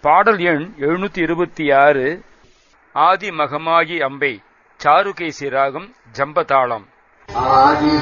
பாடல் எண் எழுநூத்தி இருபத்தி ஆறு ஆதி மகமாகி அம்பை சாருகேசி ராகம் ஜம்பதாளம். ஆதி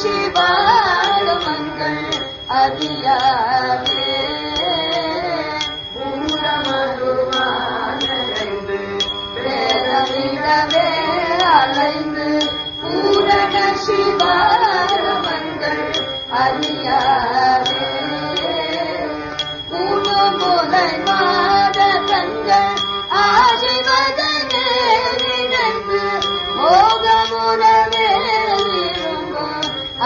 சிவாய மங்கள் அறியாது ஊரமருமானது வேதமிடவே அலை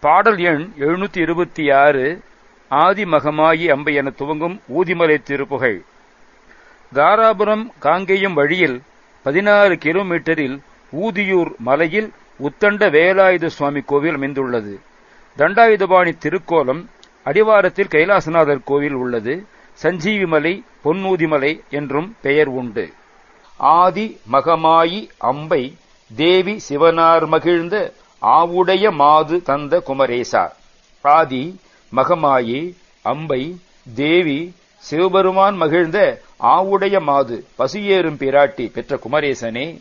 பாடல் எண் எழுநூத்தி இருபத்தி ஆறு ஆதிமகமாயி அம்பை என துவங்கும் ஊதிமலை திருப்புகை தாராபுரம் காங்கேயம் வழியில் பதினாறு கிலோமீட்டரில் ஊதியூர் மலையில் உத்தண்ட வேலாயுத சுவாமி கோவில் அமைந்துள்ளது. தண்டாயுதபாணி திருக்கோலம் அடிவாரத்தில் கைலாசநாதர் கோவில் உள்ளது. சஞ்சீவிமலை பொன்னூதிமலை என்றும் பெயர் உண்டு. ஆதி மகமாயி அம்பை தேவி சிவனார் மகிழ்ந்த ஆவுடைய மாது தந்த குமரேசா. பாதி மகமாயி அம்பை தேவி சிவபெருமான் மகிழ்ந்த ஆவுடைய மாது பசியேறும் பிராட்டி பெற்ற குமரேசனே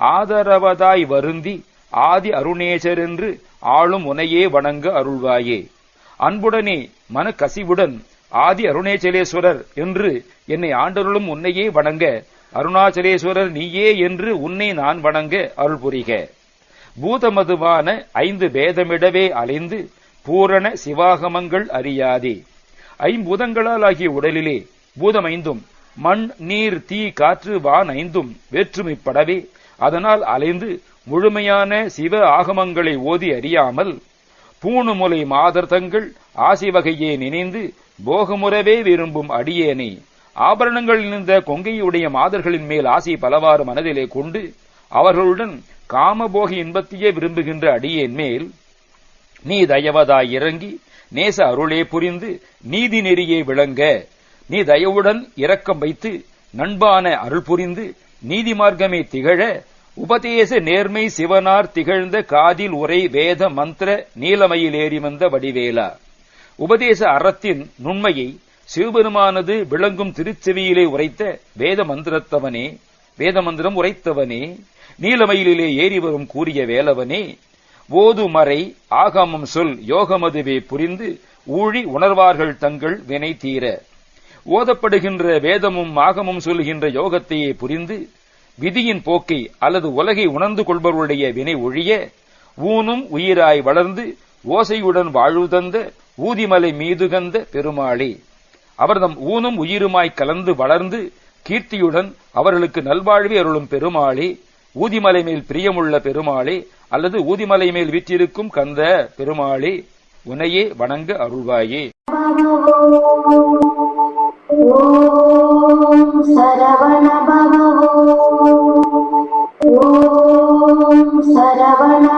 ஆதரவதாய் வருந்தி ஆதி அருணேசரென்று ஆளும் உனையே வணங்க அருள்வாயே. அன்புடனே மன கசிவுடன் ஆதி அருணேச்சலேஸ்வரர் என்று என்னை ஆண்டருளும் உன்னையே வணங்க அருணாச்சலேஸ்வரர் நீயே என்று உன்னை நான் வணங்க அருள் புரிக பூதமதுவான ஐந்து பேதமிடவே அலைந்து பூரண சிவாகமங்கள் அறியாதே. ஐம்பூதங்களால் ஆகிய உடலிலே பூதமைந்தும் மண் நீர் தீ காற்று வான் ஐந்தும் வேற்றுமைப்படவே. அதனால் அலைந்து முழுமையான சிவ ஆகமங்களை ஓதி அறியாமல் பூணுமுலை மாதர்தங்கள் ஆசி வகையே நினைந்து போகமுறவே விரும்பும் அடியேனை. ஆபரணங்களில் இருந்த கொங்கையுடைய மாதர்களின் மேல் ஆசை பலவாறு மனதிலே கொண்டு அவர்களுடன் காமபோக இன்பத்தையே விரும்புகின்ற அடியேன் மேல் நீ தயவதாய் இறங்கி நேச அருளே புரிந்து நீதி நெறியே விளங்க. நீ தயவுடன் இரக்கம் வைத்து நண்பான அருள் புரிந்து நீதி மார்க்கமே திகழ. உபதேச நேர்மை சிவனார் திகழ்ந்த காதில் உரை வேத மந்திர நீலமையில் ஏறி வந்த வடிவேலா. உபதேச அறத்தின் நுண்மையை சிவபெருமானது விளங்கும் திருச்செவியிலே உரைத்த வேத மந்திரத்தவனே வேத மந்திரம் உரைத்தவனே நீலமயிலிலே ஏறி வரும் கூறிய வேலவனே ஓதுமறை ஆகமம் சொல் யோகமதுவே புரிந்து ஊழி உணர்வார்கள் தங்கள் வினை தீர. ஓதப்படுகின்ற வேதமும் ஆகமும் சொல்கின்ற யோகத்தையே புரிந்து விதியின் போக்கை அல்லது உலகை உணர்ந்து கொள்பவருடைய வினை ஒழிய ஊனும் உயிராய் வளர்ந்து ஓசையுடன் வாழ்வு தந்த ஊதிமலை மீதுகந்த பெருமாளே. அவர்தம் ஊனும் உயிருமாய் கலந்து வளர்ந்து கீர்த்தியுடன் அவர்களுக்கு நல்வாழ்வி அருளும் பெருமாளி ஊதிமலை மேல் பிரியமுள்ள பெருமாளி அல்லது ஊதிமலை மேல் வீற்றிருக்கும் கந்த பெருமாளி உனையே வணங்க அருள்வாயே. சரவண